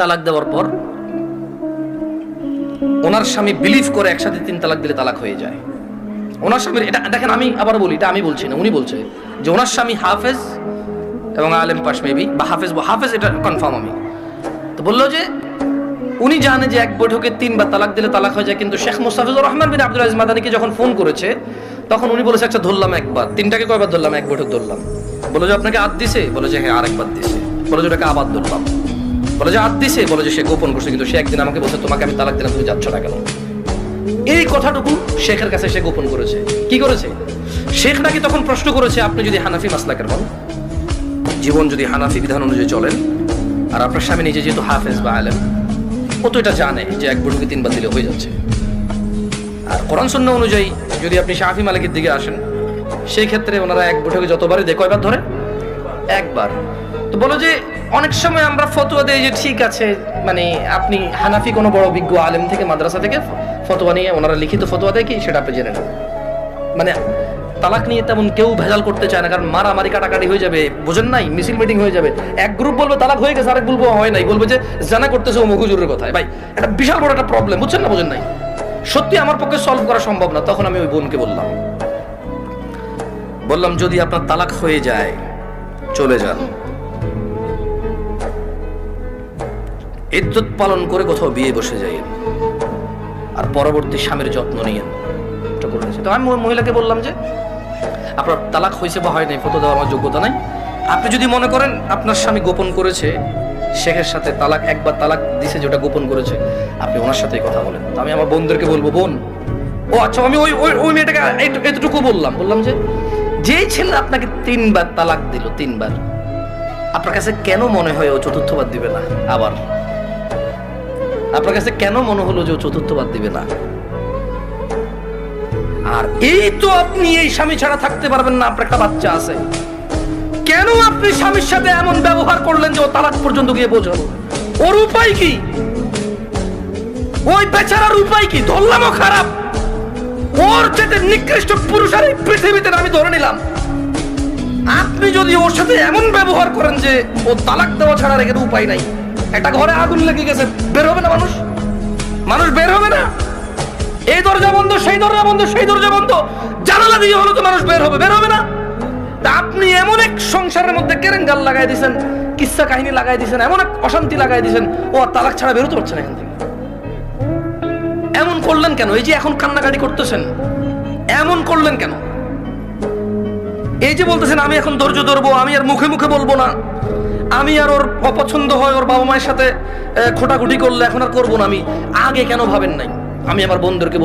তালাক দেওয়ার পর ওনার স্বামী বিলিভ করে একসাথে তিন তালাক দিলে তালাক হয়ে যায়। ওনার স্বামীর এটা, দেখেন আমি আবার বলি, এটা আমি বলছি না, উনি বলছে যে ওনার স্বামী হাফেজ এবং আলেম পাশ মেবি বা হাফেজ বা হাফেজ এটা কনফার্ম আমি। তো বলল যে উনি জানে যে এক বৈঠকে তিনবার তালাক দিলে তালাক হয়ে যায়, কিন্তু শেখ মুস্তাফিজুর রহমান বিন আব্দুল আজিজ মাদানিকে যখন ফোন করেছে, তখন উনি বলেছে আচ্ছা ধরলাম একবার। তিনটাকে কয়বার ধরলাম? এক বৈঠক ধরলাম। বলে যে, আপনাকে আদ দিছে? বলে যে হ্যাঁ আরেকবার দিছে। বলে যে, ওটাকে আবার ধরলাম। বলে যে আদ দিছে বলে যে, সে গোপন করছে কিন্তু সে একদিন আমাকে বলছে, তোমাকে আমি তালাক দিলাম, তুমি যাচ্ছ না কেন? এই কথাটুকু শেখের কাছে সে গোপন করেছে। কি করেছে? শেখ নাকি তখন প্রশ্ন করেছে, আপনি যদি হানাফি মাসলাকের হন, জীবন যদি হানাফি বিধান অনুযায়ী চলেন, আর আপনার স্বামী নিজে যেহেতু হাফেজ বা আলেম, ও তো এটা জানে যে এক বৈঠকে তিনবার দিলে হয়ে যাচ্ছে। আর কোরআন সন্ন্য অনুযায়ী যদি আপনি শাহি মালিকের দিকে আসেন, সেই ক্ষেত্রে ওনারা এক বৈঠকে যতবারই দেয়, কয়বার ধরে? একবার। তো বলো যে অনেক সময় আমরা ফতোয়া দেই যে ঠিক আছে মানে আপনি হানাফি কোনো বড় বিজ্ঞ আলেম থেকে মাদ্রাসা থেকে ফতোয়া নিয়ে ওনারা লিখিত ফতোয়া দেয় কি, সেটা আপনি জেনে নেন। মানে তালাক নিয়ে তেমন কেউ ভেজাল করতে চায় না, কারণ মারামারি কাটাকাটি হয়ে যাবে, বোঝেন নাই, মিছিল মিটিং হয়ে যাবে। এক গ্রুপ বলবে, তালাক হয়ে গেছে আরেক বলব হয় নাই বলবে যে, জানা করতেছে ও মহুজুরের কথায়। ভাই, এটা বিশাল বড় একটা প্রবলেম বুঝছেন না, বোঝেন নাই? সত্যি আমার পক্ষে সলভ করা সম্ভব না, তখন আমি ওই বোনকে বললাম। বললাম, যদি আপনার তালাক হয়ে যায়, চলে যান। ইজ্জত পালন করে কোথাও বিয়ে বসে যাইয়েন আর পরবর্তী স্বামীর যত্ন করে তো আমি মহিলাকে বললাম যে, আপনার তালাক হয়েছে বা হয় নাই ফটো দেওয়ার আমার যোগ্যতা নাই। আপনি যদি মনে করেন আপনার স্বামী গোপন করেছে, শেখের সাথে তালাক, একবার তালাক দিছে যেটা গোপন করেছে, আপনি ওনার সাথেই কথা বলেন। তো আমি আমার বোনদেরকে বলব, বোন, ও আচ্ছা আমি ওই ওই ওই মেয়েটাকে এতটুকু বললাম। বললাম যে, যেই ছেলে আপনাকে তিনবার তালাক দিল, তিনবার, আপনার কাছে কেন মনে হয় ও চতুর্থবার দিবে না? আবার। আপনার কাছে কেন মনে হলো যে চতুর্থবার দিবে না? আর এই তো আপনি এই স্বামী ছাড়া থাকতে পারবেন না, আপনার একটা বাচ্চা আছে। কেন আপনি স্বামীর সাথে এমন ব্যবহার করলেন যে ও তালাক পর্যন্ত গিয়ে বোঝাবো ওর উপায় কি? ওই বেচারার উপায় কি? ধরলামও খারাপ। ওর যেতে নিকৃষ্ট পুরুষ আর এই পৃথিবীতে আমি ধরে নিলাম। আপনি যদি ওর সাথে এমন ব্যবহার করেন যে ও তালাক দেওয়া ছাড়া রেখে উপায় নাই। একটা ঘরে আগুন লেগে গেছে। বের হবে না মানুষ? মানুষ বের হবে না? এই দরজা বন্ধ, সেই দরজা বন্ধ, সেই দরজা বন্ধ। জানালা দিয়ে হলো তো মানুষ বের হবে বের হবে না? তা আপনি এমন এক সংসারের মধ্যে কেরেঙ্গাল লাগাই দিয়েছেন কিচ্ছা কাহিনী লাগাই দিয়েছেন এমন এক অশান্তি লাগাই দিয়েছেন ও আর তালাক ছাড়া বেরোতে পারছে না এখান থেকে। এমন করলেন কেন? এই যে এখন কান্নাকাটি করতেছেন, এমন করলেন কেন? এই যে বলতেছেন, আমি এখন ধৈর্য ধরবো, আমি আর মুখে মুখে বলব না। আমি আর ওর অপছন্দ হয় ওর বাবা মায়ের সাথে খোটাখুটি করলে এখন আর করব না আমি। আগে কেন ভাবেন নাই? আমি আমার বন্ধুদেরকে